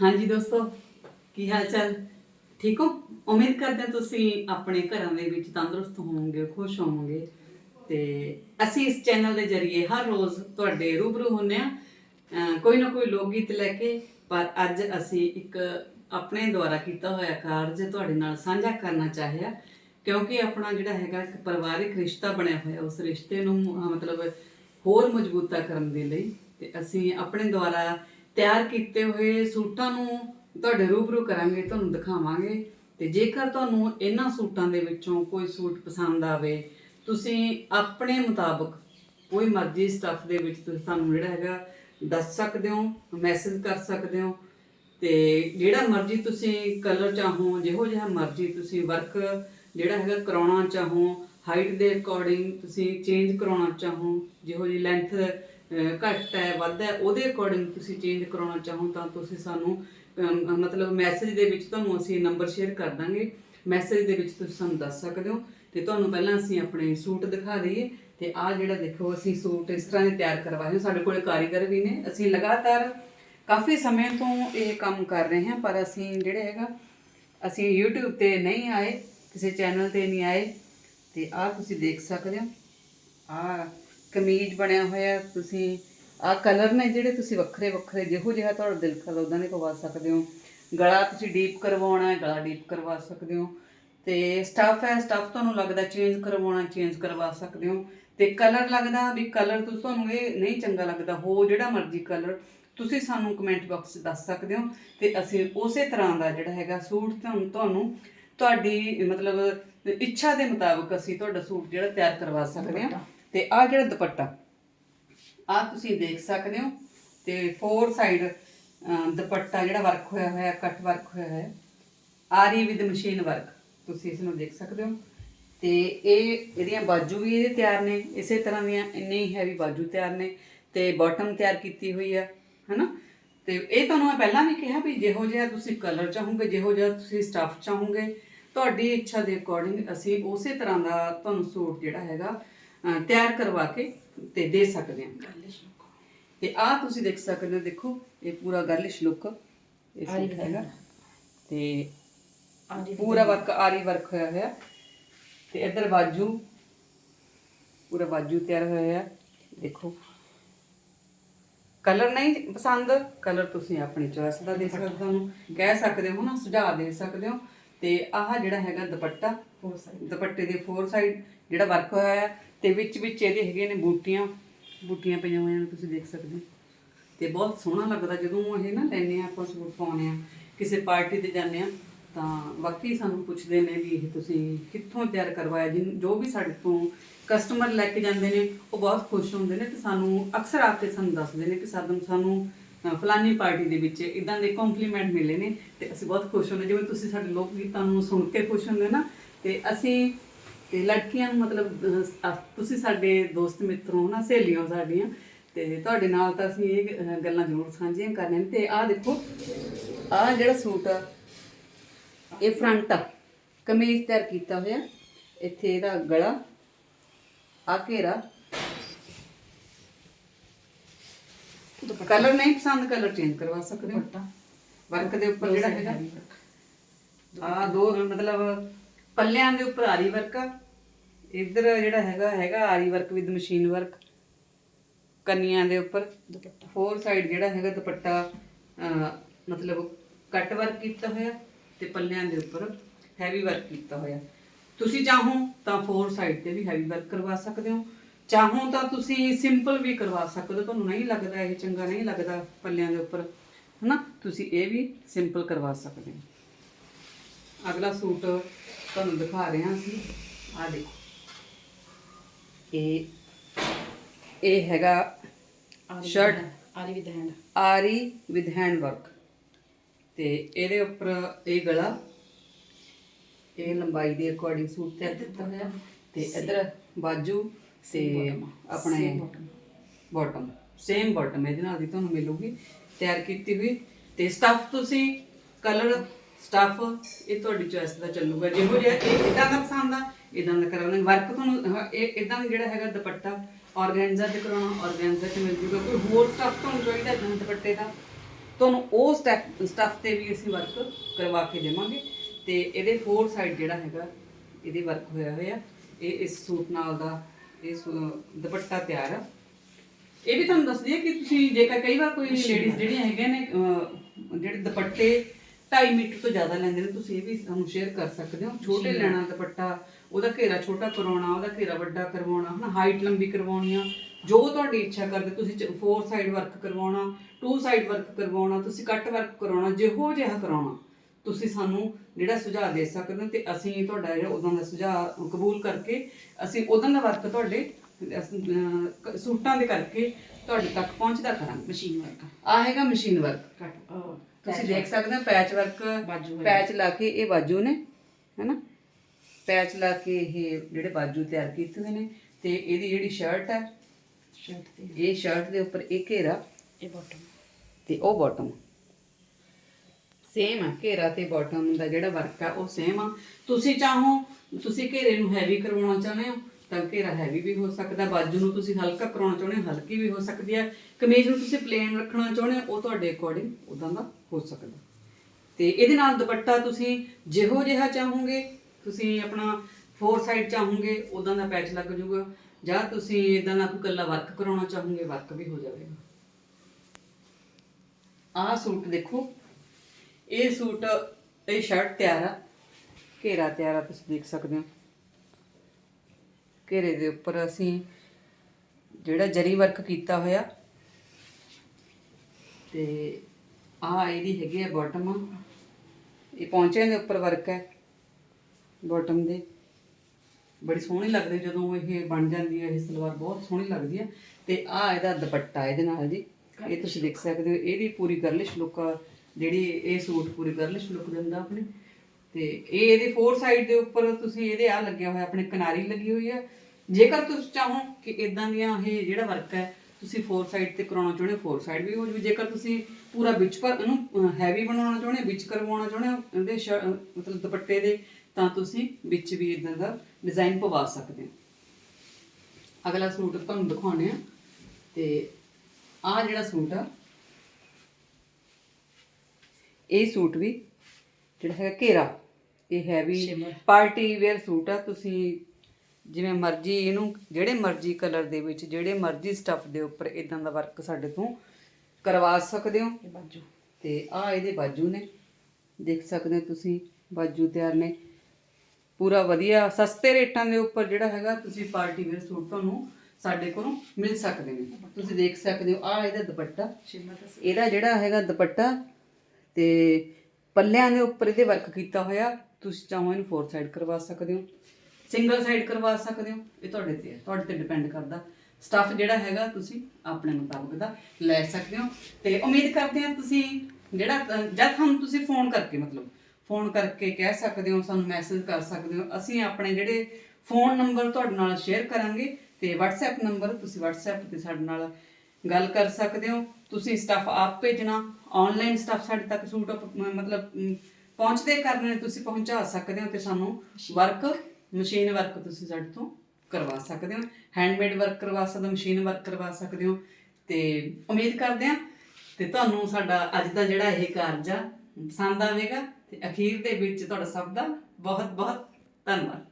ਹਾਂਜੀ ਦੋਸਤੋ, ਕੀ ਹਾਲ ਚਾਲ ਠੀਕ ਹੋ? ਉਮੀਦ ਕਰਦੇ ਹਾਂ ਤੁਸੀਂ ਆਪਣੇ ਘਰਾਂ ਦੇ ਵਿੱਚ ਤੰਦਰੁਸਤ ਹੋਵੋਗੇ, ਖੁਸ਼ ਹੋਵੋਗੇ। ਤੇ ਅਸੀਂ ਇਸ ਚੈਨਲ ਦੇ ਜ਼ਰੀਏ ਹਰ ਰੋਜ਼ ਤੁਹਾਡੇ ਰੂਬਰੂ ਹੁੰਨੇ ਆ ਕੋਈ ਨਾ ਕੋਈ ਲੋਕ ਗੀਤ ਲੈ ਕੇ, ਪਰ ਅੱਜ ਅਸੀਂ ਇੱਕ ਆਪਣੇ ਦੁਆਰਾ ਕੀਤਾ ਹੋਇਆ ਕਾਰਜ ਤੁਹਾਡੇ ਨਾਲ ਸਾਂਝਾ ਕਰਨਾ ਚਾਹਿਆ। ਕਿਉਂਕਿ ਆਪਣਾ ਜਿਹੜਾ ਹੈਗਾ ਇੱਕ ਪਰਿਵਾਰਿਕ ਰਿਸ਼ਤਾ ਬਣਿਆ ਹੋਇਆ, ਉਸ ਰਿਸ਼ਤੇ ਨੂੰ, ਮਤਲਬ ਹੋਰ ਮਜ਼ਬੂਤਾ ਕਰਨ ਦੇ ਲਈ ਤੇ ਅਸੀਂ ਆਪਣੇ ਦੁਆਰਾ ਤਿਆਰ ਕੀਤੇ ਹੋਏ ਸੂਟਾਂ ਨੂੰ ਤੁਹਾਡੇ ਰੂਬਰੂ ਕਰਾਂਗੇ, ਤੁਹਾਨੂੰ ਦਿਖਾਵਾਂਗੇ। ਤੇ ਜੇਕਰ ਤੁਹਾਨੂੰ ਇਹਨਾਂ ਸੂਟਾਂ ਦੇ ਵਿੱਚੋਂ ਕੋਈ ਸੂਟ ਪਸੰਦ ਆਵੇ, ਤੁਸੀਂ ਆਪਣੇ ਮੁਤਾਬਕ ਕੋਈ ਮਰਜ਼ੀ ਸਟੱਫ ਦੇ ਵਿੱਚ ਤੁਸੀਂ ਸਾਨੂੰ ਜਿਹੜਾ ਹੈਗਾ ਦੱਸ ਸਕਦੇ ਹੋ ਮੈਸੇਜ ਕਰ ਸਕਦੇ ਹੋ। ਤੇ ਜਿਹੜਾ ਮਰਜ਼ੀ ਤੁਸੀਂ ਕਲਰ ਚਾਹੋ, ਜਿਹੋ ਜਿਹਾ ਮਰਜ਼ੀ ਤੁਸੀਂ ਵਰਕ ਜਿਹੜਾ ਹੈਗਾ ਕਰਾਉਣਾ ਚਾਹੋ ਹਾਈਟ ਦੇ ਅਕੋਰਡਿੰਗ ਤੁਸੀਂ ਚੇਂਜ ਕਰਾਉਣਾ ਚਾਹੋ, ਜਿਹੋ ਜੀ ਲੈਂਥ ਘੱਟ ਹੈ, ਵੱਧ ਹੈ, ਉਹਦੇ ਅਕੋਰਡਿੰਗ ਤੁਸੀਂ ਚੇਂਜ ਕਰਾਉਣਾ ਚਾਹੋ ਤਾਂ ਤੁਸੀਂ ਸਾਨੂੰ ਮਤਲਬ ਮੈਸੇਜ ਦੇ ਵਿੱਚ ਤੁਹਾਨੂੰ ਅਸੀਂ ਨੰਬਰ ਸ਼ੇਅਰ ਕਰ ਦਾਂਗੇ। ਮੈਸੇਜ ਦੇ ਵਿੱਚ ਤੁਸੀਂ ਸਾਨੂੰ ਦੱਸ ਸਕਦੇ ਹੋ। ਤੇ ਤੁਹਾਨੂੰ ਪਹਿਲਾਂ ਅਸੀਂ ਆਪਣੇ ਸੂਟ ਦਿਖਾ ਦਈਏ। ਤੇ ਆਹ ਜਿਹੜਾ ਦੇਖੋ, ਅਸੀਂ ਸੂਟ ਇਸ ਤਰ੍ਹਾਂ ਦੇ ਤਿਆਰ ਕਰਵਾਏ ਹੋਏ। ਸਾਡੇ ਕੋਲ ਕਾਰੀਗਰ ਵੀ ਨੇ। ਅਸੀਂ ਲਗਾਤਾਰ ਕਾਫੀ ਸਮੇਂ ਤੋਂ ਇਹ ਕੰਮ ਕਰ ਰਹੇ ਹਾਂ, ਪਰ ਅਸੀਂ ਜਿਹੜੇ ਹੈਗਾ, ਅਸੀਂ YouTube ਤੇ ਨਹੀਂ ਆਏ, ਕਿਸੇ ਚੈਨਲ ਤੇ ਨਹੀਂ ਆਏ। ਤੇ ਆਹ ਤੁਸੀਂ ਦੇਖ ਸਕਦੇ ਹੋ। ਆਹ ਕਮੀਜ਼ ਬਣਿਆ ਹੋਇਆ, ਤੁਸੀਂ ਆਹ ਕਲਰ ਨੇ ਜਿਹੜੇ ਤੁਸੀਂ ਵੱਖਰੇ ਵੱਖਰੇ, ਜਿਹੋ ਜਿਹਾ ਤੁਹਾਡਾ ਦਿਲ ਕਰਦਾ ਉਦਾਂ ਦੇ ਪਵਾ ਸਕਦੇ ਹੋ। ਗਲਾ ਤੁਸੀਂ ਡੀਪ ਕਰਵਾਉਣਾ ਹੈ, ਗਲਾ ਡੀਪ ਕਰਵਾ ਸਕਦੇ ਹੋ। ਤੇ ਸਟਫ ਹੈ ਸਟਫ ਤੁਹਾਨੂੰ ਲੱਗਦਾ ਚੇਂਜ ਕਰਵਾਉਣਾ ਚੇਂਜ ਕਰਵਾ ਸਕਦੇ ਹੋ। ਤੇ ਕਲਰ ਲੱਗਦਾ ਵੀ ਕਲਰ ਤੁਸੀਂ, ਤੁਹਾਨੂੰ ਇਹ ਨਹੀਂ ਚੰਗਾ ਲੱਗਦਾ, ਹੋ ਜਿਹੜਾ ਮਰਜ਼ੀ ਕਲਰ ਤੁਸੀਂ ਸਾਨੂੰ ਕਮੈਂਟ ਬਾਕਸ 'ਚ ਦੱਸ ਸਕਦੇ ਹੋ। ਤੇ ਅਸੀਂ ਉਸੇ ਤਰ੍ਹਾਂ ਦਾ ਜਿਹੜਾ ਹੈਗਾ ਸੂਟ ਤੁਹਾਨੂੰ ਤੁਹਾਨੂੰ ਤੁਹਾਡੀ ਮਤਲਬ ਇੱਛਾ ਦੇ ਮੁਤਾਬਕ ਅਸੀਂ ਤੁਹਾਡਾ ਸੂਟ ਜਿਹੜਾ ਤਿਆਰ ਕਰਵਾ ਸਕਦੇ ਹਾਂ। ਤੇ ਆਹ ਜਿਹੜਾ ਦੁਪੱਟਾ, ਆਹ ਤੁਸੀਂ ਦੇਖ ਸਕਦੇ ਹੋ। ਤੇ ਫੋਰ ਸਾਈਡ ਦੁਪੱਟਾ ਜਿਹੜਾ ਵਰਕ ਹੋਇਆ ਹੋਇਆ ਕੱਟ ਵਰਕ ਹੋਇਆ ਹੈ ਆਰੀ ਵਿਦ ਮਸ਼ੀਨ ਵਰਕ ਤੁਸੀਂ ਇਸ ਨੂੰ ਦੇਖ ਸਕਦੇ ਹੋ। ਤੇ ਇਹ, ਇਹਦੀਆਂ ਬਾਜੂ ਵੀ ਇਹਦੇ ਤਿਆਰ ਨੇ, ਇਸੇ ਤਰ੍ਹਾਂ ਦੀਆਂ ਇੰਨੇ ਹੀ ਹੈਵੀ ਬਾਜੂ ਤਿਆਰ ਨੇ, ਤੇ ਬਾਟਮ ਤਿਆਰ ਕੀਤੀ ਹੋਈ ਆ, ਹਨਾ? ਤੇ ਇਹ ਤੁਹਾਨੂੰ ਮੈਂ ਪਹਿਲਾਂ ਵੀ ਕਿਹਾ ਵੀ ਜਿਹੋ ਜਿਹਾ ਤੁਸੀਂ ਕਲਰ ਚਾਹੋਗੇ, ਜਿਹੋ ਜਿਹਾ ਤੁਸੀਂ ਸਟਫ ਚਾਹੋਗੇ, ਤੁਹਾਡੀ ਇੱਛਾ ਦੇ ਅਕੋਰਡਿੰਗ ਅਸੀਂ ਉਸੇ ਤਰ੍ਹਾਂ ਦਾ ਤੁਹਾਨੂੰ ਸੂਟ ਜਿਹੜਾ ਹੈਗਾ ਤਿਆਰ ਕਰਵਾ ਕੇ ਤੇ ਦੇ ਸਕਦੇ ਹਾਂ। ਤੇ ਆਹ ਤੁਸੀਂ ਦੇਖ ਸਕਦੇ ਹੋ ਦੇਖੋ ਇਹ ਪੂਰਾ ਗਰਲਿਸ਼ ਲੁੱਕ ਇਹ ਸੂਟ ਹੈਗਾ। ਤੇ ਪੂਰਾ ਵਰਕ ਆਰੀ ਵਰਕ ਹੋਇਆ ਹੋਇਆ। ਤੇ ਇੱਧਰ ਬਾਜੂ ਪੂਰਾ ਬਾਜੂ ਤਿਆਰ ਹੋਇਆ ਹੈ ਦੇਖੋ। ਕਲਰ ਨਹੀਂ ਪਸੰਦ ਕਲਰ ਤੁਸੀਂ ਆਪਣੀ ਚੋਇਸ ਦਾ ਦੇ ਸਕਦੇ ਹੋ। ਕਹਿ ਸਕਦੇ ਹੋ ਨਾ ਸੁਝਾਅ ਦੇ ਸਕਦੇ ਹੋ। ਤੇ ਆਹ ਜਿਹੜਾ ਹੈਗਾ ਦੁਪੱਟਾ ਦੁਪੱਟੇ ਦੇ ਫੋਰ ਸਾਈਡ ਜਿਹੜਾ ਵਰਕ ਹੋਇਆ ਹੈ ਤੇ ਵਿੱਚ ਵਿੱਚ ਇਹਦੇ ਹੈਗੇ ਨੇ ਬੂਟੀਆਂ ਬੂਟੀਆਂ ਪਈਆਂ ਹੋਈਆਂ ਨੇ, ਤੁਸੀਂ ਦੇਖ ਸਕਦੇ ਹੋ। ਤੇ ਬਹੁਤ ਸੋਹਣਾ ਲੱਗਦਾ, ਜਦੋਂ ਇਹ ਨਾ ਲੈਨੇ ਆ ਆਪਾਂ ਸੂਟ ਪਾਉਨੇ ਆ, ਕਿਸੇ ਪਾਰਟੀ ਤੇ ਜਾਂਦੇ ਆ, ਤਾਂ ਵਾਕਈ ਸਾਨੂੰ ਪੁੱਛਦੇ ਨੇ ਵੀ ਇਹ ਤੁਸੀਂ ਕਿੱਥੋਂ ਤਿਆਰ ਕਰਵਾਇਆ, ਜਿਨ, ਜੋ ਵੀ ਸਾਡੇ ਤੋਂ ਕਸਟਮਰ ਲੈ ਕੇ ਜਾਂਦੇ ਨੇ, ਉਹ ਬਹੁਤ ਖੁਸ਼ ਹੁੰਦੇ ਨੇ ਤੇ ਸਾਨੂੰ ਅਕਸਰ ਆ ਕੇ ਸਾਨੂੰ ਦੱਸਦੇ ਨੇ ਕਿ ਸਾਨੂੰ ਸਾਨੂੰ ਫਲਾਨੀ ਪਾਰਟੀ ਦੇ ਵਿੱਚ ਇਦਾਂ ਦੇ ਕੰਪਲੀਮੈਂਟ ਮਿਲੇ ਨੇ ਤੇ ਅਸੀਂ ਬਹੁਤ ਖੁਸ਼ ਹੁੰਦੇ ਜਿਵੇਂ ਤੁਸੀਂ ਸਾਡੇ ਲੋਕ ਗੀਤਾਂ ਨੂੰ ਸੁਣ ਕੇ ਖੁਸ਼ ਹੁੰਦੇ ਨਾ, ਤੇ ਅਸੀਂ ਤੇ ਲੜਕੀਆਂ ਨੂੰ ਮਤਲਬ ਅਹ, ਅਹ, ਤੁਸੀਂ ਸਾਡੇ ਦੋਸਤ ਮਿੱਤਰ ਹੋ ਨਾ ਸਹੇਲੀਆਂ ਹੋ ਸਾਡੀਆਂ ਤੇ ਤੁਹਾਡੇ ਨਾਲ ਤਾਂ ਅਸੀਂ ਇਹ ਗੱਲਾਂ ਜ਼ਰੂਰ ਸਾਂਝੀਆਂ ਕਰਨੀਆਂ ਨੇ। ਤੇ ਆਹ ਦੇਖੋ ਆਹ ਜਿਹੜਾ ਸੂਟ ਆ ਇਹ ਫਰੰਟ ਆ। ਕਮੀਜ਼ ਤਿਆਰ ਕੀਤਾ ਹੋਇਆ ਇੱਥੇ ਇਹਦਾ ਗਲਾ ਆ ਘੇਰਾ। ਕਲਰ ਨਹੀਂ ਪਸੰਦ ਕਲਰ ਚੇਂਜ ਕਰਵਾ ਸਕਦੇ ਹੋ। ਵਰਕ ਦੇ ਉੱਪਰ ਜਿਹੜਾ ਹੈਗਾ। ਆ ਦੋ ਮਤਲਬ ਪੱਲਿਆਂ ਦੇ ਉੱਪਰ ਆਰੀ ਵਰਕ ਆ। ਇੱਧਰ ਜਿਹੜਾ ਹੈਗਾ ਹੈਗਾ aari work with machine work ਕੰਨੀਆਂ ਦੇ ਉੱਪਰ। ਦੁਪੱਟਾ। ਫੋਰ ਸਾਈਡ ਜਿਹੜਾ ਹੈਗਾ ਦੁਪੱਟਾ ਮਤਲਬ ਕੱਟ ਵਰਕ ਕੀਤਾ ਹੋਇਆ ਤੇ ਪੱਲਿਆਂ ਦੇ ਉੱਪਰ ਹੈਵੀ ਵਰਕ ਕੀਤਾ ਹੋਇਆ। ਤੁਸੀਂ ਚਾਹੋ ਤਾਂ ਫੋਰ ਸਾਈਡ ਤੇ ਵੀ ਹੈਵੀ ਵਰਕ ਕਰਵਾ ਸਕਦੇ ਹੋ। ਚਾਹੋ ਤਾਂ ਤੁਸੀਂ ਸਿੰਪਲ ਵੀ ਕਰਵਾ ਸਕਦੇ ਹੋ। ਤੁਹਾਨੂੰ ਨਹੀਂ ਲੱਗਦਾ ਇਹ ਚੰਗਾ ਨਹੀਂ ਲੱਗਦਾ ਪੱਲਿਆਂ ਦੇ ਉੱਪਰ। ਹਨਾ? ਤੁਸੀਂ ਇਹ ਵੀ ਸਿੰਪਲ ਕਰਵਾ ਸਕਦੇ ਹੋ। ਅਗਲਾ ਸੂਟ ਤੁਹਾਨੂੰ ਦਿਖਾ ਰਹੇ ਹਾਂ ਅਸੀਂ ਆ ਦੇਖੋ। ਇਹ ਇਹ ਹੈਗਾ shirt. Aari with hand aari with hand work ਤੇ ਇਹਦੇ ਉੱਪਰ ਇਹ ਗਲਾ ਇਹ ਲੰਬਾਈ ਦੇ ਅਕੋਰਡਿੰਗ ਸੂਟ ਤਿਆਰ ਦਿੱਤਾ ਹੋਇਆ ਤੇ ਇਧਰ ਬਾਜੂ ਤੇ ਆਪਣੇ ਬਾਟਮ ਸੇਮ ਬਾਟਮ ਇਹਦੇ ਨਾਲ ਦੀ ਤੁਹਾਨੂੰ ਮਿਲੂਗੀ। ਤਿਆਰ ਕੀਤੀ ਹੋਈ। ਤੇ ਸਟਫ ਤੁਸੀਂ ਕਲਰ ਸਟਫ ਇਹ ਤੁਹਾਡੀ ਚੋਇਸ ਦਾ ਚੱਲੂਗਾ। ਜਿਹੋ ਜਿਹਾ ਇਹ ਇਦਾਂ ਦਾ ਪਸੰਦ ਆ ਇਦਾਂ ਦਾ ਕਰਾਉਣਾ। ਵਰਕ ਤੁਹਾਨੂੰ ਹਾਂ, ਇਹ ਇਦਾਂ ਦਾ ਜਿਹੜਾ ਹੈਗਾ ਦੁਪੱਟਾ ਆਰਗੈਂਜ਼ਾ ਤੇ ਕਰਾਉਣਾ ਆਰਗੈਂਜ਼ਾ ਤੇ ਮਿਲ ਜੂਗਾ। ਕੋਈ ਹੋਰ ਸਟਫ ਤੁਹਾਨੂੰ ਚਾਹੀਦਾ ਇਦਾਂ ਦੁਪੱਟੇ ਦਾ? ਤੁਹਾਨੂੰ ਉਹ ਸਟੈਪ ਸਟਫ ਤੇ ਵੀ ਅਸੀਂ ਵਰਕ ਕਰਵਾ ਕੇ ਦੇਵਾਂਗੇ। ਤੇ ਇਹਦੇ ਫੋਰ ਸਾਈਡ ਜਿਹੜਾ ਹੈਗਾ ਇਹਦੇ ਵਰਕ ਹੋਇਆ ਹੋਇਆ ਇਹ ਇਸ ਸੂਟ ਨਾਲ ਦਾ ਇਹ ਸੂ- ਦੁਪੱਟਾ ਤਿਆਰ ਆ। ਇਹ ਵੀ ਤੁਹਾਨੂੰ ਦੱਸਦੀ ਹੈ ਕਿ ਤੁਸੀਂ ਜੇਕਰ ਕਈ ਵਾਰ ਕੋਈ ਲੇਡੀਜ਼ ਜਿਹੜੀਆਂ ਹੈਗੀਆਂ ਨੇ ਅਹ, ਜਿਹੜੇ ਦੁਪੱਟੇ 2.5 ਮੀਟਰ ਤੋਂ ਜ਼ਿਆਦਾ ਲੈਂਦੇ ਨੇ ਤੁਸੀਂ ਇਹ ਵੀ ਸਾਨੂੰ ਸ਼ੇਅਰ ਕਰ ਸਕਦੇ ਹੋ। ਛੋਟੇ ਲੈਣਾ ਦੁਪੱਟਾ ਉਹਦਾ ਘੇਰਾ ਛੋਟਾ ਕਰਵਾਉਣਾ ਉਹਦਾ ਘੇਰਾ ਵੱਡਾ ਕਰਵਾਉਣਾ ਹਨਾ ਹਾਈਟ ਲੰਬੀ ਕਰਵਾਉਣੀ ਆ। ਜੋ ਤੁਹਾਡੀ ਇੱਛਾ ਕਰਦੇ ਤੁਸੀਂ ਫੋਰ ਸਾਈਡ ਵਰਕ ਕਰਵਾਉਣਾ ਟੂ ਸਾਈਡ ਵਰਕ ਕਰਵਾਉਣਾ ਤੁਸੀਂ ਕੱਟ ਵਰਕ ਕਰਾਉਣਾ ਜਿਹੋ ਜਿਹਾ ਕਰਾਉਣਾ ਤੁਸੀਂ ਸਾਨੂੰ ਜਿਹੜਾ ਸੁਝਾਅ ਦੇ ਸਕਦੇ ਹੋ ਤੇ ਅਸੀਂ ਤੁਹਾਡਾ ਜਿਹੜਾ ਉਦੋਂ ਦਾ ਸੁਝਾਅ ਕਬੂਲ ਕਰਕੇ ਅਸੀਂ ਉਦੋਂ ਦਾ ਵਰਕ ਤੁਹਾਡੇ ਸੂਟਾਂ ਦੇ ਕਰਕੇ ਤੁਹਾਡੇ ਤੱਕ ਪਹੁੰਚਦਾ ਕਰਾਂਗੇ। ਮਸ਼ੀਨ ਵਰਕ ਆ ਹੈਗਾ ਮਸ਼ੀਨ ਵਰਕ ਕੱਟ ਤੁਸੀਂ ਦੇਖ ਸਕਦੇ ਹੋ ਪੈਚ ਵਰਕ। ਪੈਚ ਲਾ ਕੇ ਇਹ ਬਾਜੂ ਨੇ ਹੈਨਾ? ਪੈਚ ਲਾ ਕੇ ਇਹ ਜਿਹੜੇ ਬਾਜੂ ਤਿਆਰ ਕੀਤੇ ਹੋਏ ਨੇ ਤੇ ਇਹਦੀ ਜਿਹੜੀ ਸ਼ਰਟ ਹੈ ਸ਼ਰਟ ਤੇ। ਇਹ ਸ਼ਰਟ ਦੇ ਉੱਪਰ ਇਹ ਘੇਰਾ ਇਹ ਬਾਟਮ ਤੇ ਉਹ ਬਾਟਮ ਸੇਮ ਆ ਘੇਰਾ ਤੇ ਬਾਟਮ ਦਾ ਜਿਹੜਾ ਵਰਕ ਆ ਉਹ ਸੇਮ ਆ। ਤੁਸੀਂ ਚਾਹੋ ਤੁਸੀਂ ਘੇਰੇ ਨੂੰ ਹੈਵੀ ਕਰਵਾਉਣਾ ਚਾਹੁੰਦੇ ਹੋ ਤਾਂ ਘੇਰਾ ਹੈਵੀ ਵੀ ਹੋ ਸਕਦਾ। ਬਾਜੂ ਨੂੰ ਤੁਸੀਂ ਹਲਕਾ ਕਰਾਉਣਾ ਚਾਹੁੰਦੇ ਹੋ ਹਲਕੀ ਵੀ ਹੋ ਸਕਦੀ ਹੈ ਕਮੀਜ਼ ਨੂੰ ਤੁਸੀਂ ਪਲੇਨ ਰੱਖਣਾ ਚਾਹੁੰਦੇ ਹੋ ਉਹ ਤੁਹਾਡੇ ਅਕੋਰਡਿੰਗ ਉਦਾਂ ਦਾ ਹੋ ਸਕਦਾ। ਤੇ ਇਹਦੇ ਨਾਲ ਦੁਪੱਟਾ ਤੁਸੀਂ ਜਿਹੋ ਜਿਹਾ ਚਾਹੋਗੇ, ਤੁਸੀਂ ਆਪਣਾ ਫੋਰ ਸਾਈਡ ਚਾਹੋਗੇ ਉਦਾਂ ਦਾ ਪੈਚ ਲੱਗ ਜਾਊਗਾ। ਜਾਂ ਤੁਸੀਂ ਇਦਾਂ ਦਾ ਕੋਈ ਕੱਲਾ ਵਰਕ ਕਰਾਉਣਾ ਚਾਹੋਗੇ ਵਰਕ ਵੀ ਹੋ ਜਾਵੇਗਾ। ਆਹ ਸੂਟ ਦੇਖੋ। ਇਹ ਸੂਟ, ਇਹ ਸ਼ਰਟ ਤਿਆਰ ਆ। ਘੇਰਾ ਤਿਆਰ ਆ, ਤੁਸੀਂ ਦੇਖ ਸਕਦੇ ਹੋ। ਘੇਰੇ ਦੇ ਉੱਪਰ ਅਸੀਂ ਜਿਹੜਾ ਜਰੀ ਵਰਕ ਕੀਤਾ ਹੋਇਆ, ਤੇ ਆ ਇਹਦੀ ਹੈਗੀ ਹੈ ਬਾਟਮ ਇਹ ਪੌਂਚਿਆਂ ਦੇ ਉੱਪਰ ਵਰਕ ਹੈ ਬਾਟਮ ਦੇ। ਬੜੀ ਸੋਹਣੀ ਲੱਗਦੀ ਜਦੋਂ ਇਹ ਬਣ ਜਾਂਦੀ ਹੈ, ਇਹ ਸਲਵਾਰ ਬਹੁਤ ਸੋਹਣੀ ਲੱਗਦੀ ਹੈ। ਤੇ ਆ ਇਹਦਾ ਦੁਪੱਟਾ ਇਹਦੇ ਨਾਲ ਜੀ। ਇਹ ਤੁਸੀਂ ਦੇਖ ਸਕਦੇ ਹੋ, ਇਹਦੀ ਪੂਰੀ ਗਰਲਿਸ਼ ਲੁੱਕ ਜਿਹੜੀ ਇਹ ਸੂਟ ਪੂਰੀ ਗਰਲਿਸ਼ ਲੁੱਕ ਦਿੰਦਾ ਆਪਣੇ। ਤੇ ਇਹ ਇਹਦੇ ਫੋਰ ਸਾਈਡ ਦੇ ਉੱਪਰ ਤੁਸੀਂ ਇਹਦੇ ਆ ਲੱਗਿਆ ਹੋਇਆ, ਆਪਣੇ ਕਿਨਾਰੀ ਲੱਗੀ ਹੋਈ ਹੈ। ਜੇਕਰ ਤੁਸੀਂ ਚਾਹੋ ਕਿ ਇਦਾਂ ਦੀਆਂ ਇਹ ਜਿਹੜਾ ਵਰਕ ਹੈ ਤੁਸੀਂ ਫੋਰ ਸਾਈਡ ਤੇ ਕਰਾਉਣਾ ਚਾਹੁੰਦੇ ਹੋ ਫੋਰ ਸਾਈਡ ਵੀ ਹੋ ਜਵੇ ਜੇਕਰ ਤੁਸੀਂ ਪੂਰਾ ਵਿੱਚ ਪਰ ਇਹਨੂੰ ਹੈਵੀ ਬਣਾਉਣਾ ਚਾਹੁੰਦੇ ਹੋ ਵਿੱਚ ਕਰਵਾਉਣਾ ਚਾਹੁੰਦੇ ਹੋ ਅਹ ਮਤਲਬ ਦੁਪੱਟੇ ਦੇ ਤਾਂ ਤੁਸੀਂ ਵਿੱਚ ਵੀ ਇਦਾਂ ਦਾ ਡਿਜ਼ਾਈਨ ਪਵਾ ਸਕਦੇ ਹੋ। ਅਗਲਾ ਸੂਟ ਤੁਹਾਨੂੰ ਦਿਖਾਉਣੇ ਆ। ਤੇ ਆਹ ਜਿਹੜਾ ਸੂਟ ਆ ਇਹ ਸੂਟ ਵੀ ਜਿਹੜਾ ਹੈਗਾ ਘੇਰਾ। ਇਹ ਹੈਵੀ। ਪਾਰਟੀ ਵੇਅਰ ਸੂਟ ਆ ਤੁਸੀਂ ਜਿਵੇਂ ਮਰਜ਼ੀ ਇਹਨੂੰ ਜਿਹੜੇ ਮਰਜ਼ੀ ਕਲਰ ਦੇ ਵਿੱਚ ਜਿਹੜੇ ਮਰਜ਼ੀ ਸਟੱਫ ਦੇ ਉੱਪਰ ਇਦਾਂ ਦਾ ਵਰਕ ਸਾਡੇ ਤੋਂ ਕਰਵਾ ਸਕਦੇ ਹੋ। ਬਾਜੂ। ਤੇ ਆ ਇਹਦੇ ਬਾਜੂ ਨੇ। ਦੇਖ ਸਕਦੇ ਹੋ ਤੁਸੀਂ ਬਾਜੂ ਤਿਆਰ ਨੇ। ਪੂਰਾ ਵਧੀਆ ਸਸਤੇ ਰੇਟਾਂ ਦੇ ਉੱਪਰ ਜਿਹੜਾ ਹੈਗਾ ਤੁਸੀਂ ਪਾਰਟੀ ਵੇਅਰ ਸੂਟ ਤੁਹਾਨੂੰ ਸਾਡੇ ਕੋਲੋਂ ਮਿਲ ਸਕਦੇ ਨੇ। ਤੁਸੀਂ ਦੇਖ ਸਕਦੇ ਹੋ ਆ ਇਹਦਾ ਦੁਪੱਟਾ। ਇਹਦਾ ਜਿਹੜਾ ਹੈਗਾ ਦੁਪੱਟਾ ਤੇ ਪੱਲਿਆਂ ਦੇ ਉੱਪਰ ਇਹਦੇ ਵਰਕ ਕੀਤਾ ਹੋਇਆ। ਤੁਸੀਂ ਚਾਹੋ ਇਹਨੂੰ ਫੋਰ ਸਾਈਡ ਕਰਵਾ ਸਕਦੇ ਹੋ। ਸਿੰਗਲ ਸਾਈਡ ਕਰਵਾ ਸਕਦੇ ਹੋ। ਇਹ ਤੁਹਾਡੇ ਤੇ ਹੈ, ਤੁਹਾਡੇ ਤੇ ਡਿਪੈਂਡ ਕਰਦਾ। ਸਟੱਫ ਜਿਹੜਾ ਹੈਗਾ, ਤੁਸੀਂ ਆਪਣੇ ਮੁਤਾਬਕ ਦਾ ਲੈ ਸਕਦੇ ਹੋ। ਤੇ ਉਮੀਦ ਕਰਦੇ ਹਾਂ ਤੁਸੀਂ ਜਿਹੜਾ ਜਦ ਤੁਹਾਨੂੰ ਤੁਸੀਂ ਫੋਨ ਕਰਕੇ ਮਤਲਬ ਫੋਨ ਕਰਕੇ ਕਹਿ ਸਕਦੇ ਹੋ, ਸਾਨੂੰ ਮੈਸੇਜ ਕਰ ਸਕਦੇ ਹੋ। ਅਸੀਂ ਆਪਣੇ ਜਿਹੜੇ ਫੋਨ ਨੰਬਰ ਤੁਹਾਡੇ ਨਾਲ ਸ਼ੇਅਰ ਕਰਾਂਗੇ ਤੇ WhatsApp ਨੰਬਰ ਤੁਸੀਂ WhatsApp ਤੇ ਸਾਡੇ ਨਾਲ ਗੱਲ ਕਰ ਸਕਦੇ ਹੋ। ਤੁਸੀਂ ਸਟੱਫ ਆਪ ਭੇਜਣਾ ਆਨਲਾਈਨ ਸਟੱਫ ਸਾਡੇ ਤੱਕ ਸੂਟ ਮਤਲਬ ਪਹੁੰਚਦੇ ਕਰਨੇ ਤੁਸੀਂ ਪਹੁੰਚਾ ਸਕਦੇ ਹੋ ਤੇ ਸਾਨੂੰ ਵਰਕ ਮਸ਼ੀਨ ਵਰਕ ਤੁਸੀਂ ਸਾਡੇ ਤੋਂ ਕਰਵਾ ਸਕਦੇ ਹੋ। ਹੈਂਡਮੇਡ ਵਰਕ ਕਰਵਾ ਸਕਦੇ ਹੋ ਮਸ਼ੀਨ ਵਰਕ ਕਰਵਾ ਸਕਦੇ ਹੋ। ਤੇ ਉਮੀਦ ਕਰਦੇ ਹਾਂ ਤੇ ਤੁਹਾਨੂੰ ਸਾਡਾ ਅੱਜ ਦਾ ਜਿਹੜਾ ਇਹ ਕਾਰਜ ਆ, ਪਸੰਦ ਆਵੇਗਾ ਤੇ ਅਖੀਰ ਦੇ ਵਿੱਚ ਤੁਹਾਡਾ ਸਭ ਦਾ ਬਹੁਤ ਬਹੁਤ ਧੰਨਵਾਦ।